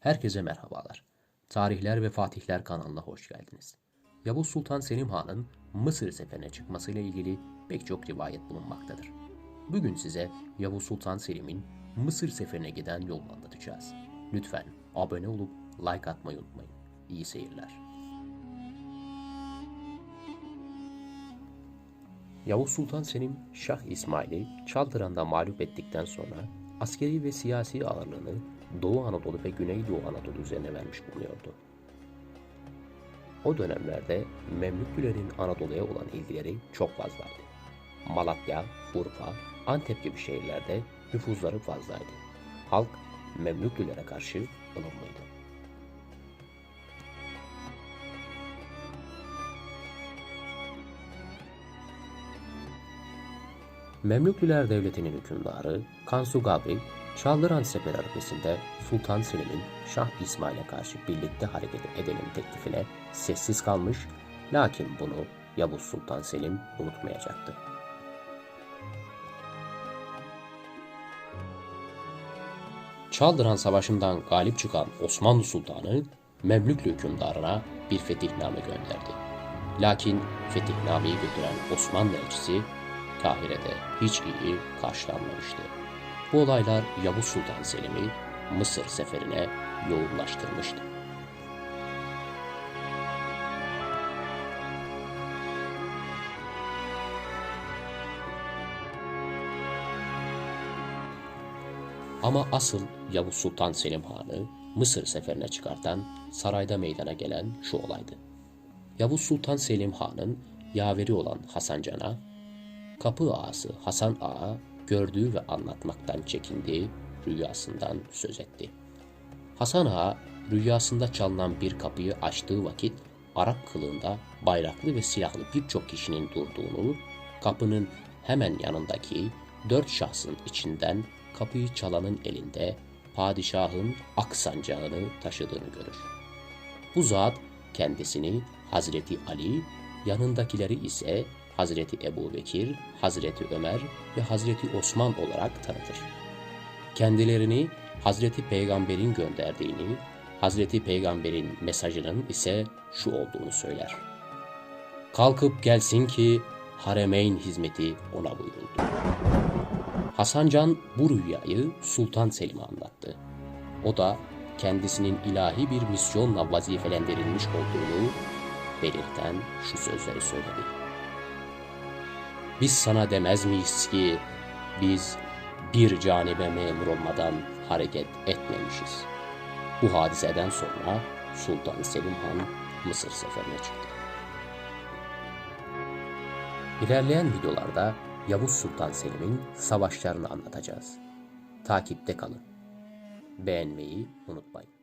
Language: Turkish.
Herkese merhabalar. Tarihler ve Fatihler kanalına hoş geldiniz. Yavuz Sultan Selim Han'ın Mısır seferine çıkmasıyla ilgili pek çok rivayet bulunmaktadır. Bugün size Yavuz Sultan Selim'in Mısır seferine giden yolunu anlatacağız. Lütfen abone olup like atmayı unutmayın. İyi seyirler. Yavuz Sultan Selim, Şah İsmail'i Çaldıran'da mağlup ettikten sonra askeri ve siyasi ağırlığını Doğu Anadolu ve Güneydoğu Anadolu üzerine vermiş bulunuyordu. O dönemlerde Memlüklülerin Anadolu'ya olan ilgileri çok fazlaydı. Malatya, Urfa, Antep gibi şehirlerde nüfuzları fazlaydı. Halk Memlüklülere karşı ılımlıydı. Memlüklüler Devleti'nin hükümdarı Kansu Gabri, Çaldıran Sefer arifesinde Sultan Selim'in Şah İsmail'e karşı birlikte hareket edelim teklifine sessiz kalmış, lakin bunu Yavuz Sultan Selim unutmayacaktı. Çaldıran Savaşı'ndan galip çıkan Osmanlı Sultanı Memlüklü hükümdarına bir fetihname gönderdi. Lakin fetihnameyi götüren Osmanlı elçisi Kahire'de hiç iyi karşılanmamıştı. Bu olaylar Yavuz Sultan Selim'i Mısır seferine yoğunlaştırmıştı. Ama asıl Yavuz Sultan Selim Han'ı Mısır seferine çıkartan sarayda meydana gelen şu olaydı. Yavuz Sultan Selim Han'ın yaveri olan Hasan Can'a kapı ağası Hasan Ağa gördüğü ve anlatmaktan çekindiği rüyasından söz etti. Hasan Ağa rüyasında çalınan bir kapıyı açtığı vakit Arap kılığında bayraklı ve silahlı birçok kişinin durduğunu, kapının hemen yanındaki dört şahsın içinden kapıyı çalanın elinde padişahın ak sancağını taşıdığını görür. Bu zat kendisini Hazreti Ali, yanındakileri ise Hazreti Ebu Bekir, Hazreti Ömer ve Hazreti Osman olarak tanıtır. Kendilerini Hazreti Peygamber'in gönderdiğini, Hazreti Peygamber'in mesajının ise şu olduğunu söyler. Kalkıp gelsin ki Haremeyn hizmeti ona buyuruldu. Hasan Can bu rüyayı Sultan Selim'e anlattı. O da kendisinin ilahi bir misyonla vazifelendirilmiş olduğunu belirten şu sözleri söyledi. Biz sana demez miyiz ki biz bir canibe memur olmadan hareket etmemişiz. Bu hadiseden sonra Sultan Selim Han Mısır seferine çıktı. İlerleyen videolarda Yavuz Sultan Selim'in savaşlarını anlatacağız. Takipte kalın. Beğenmeyi unutmayın.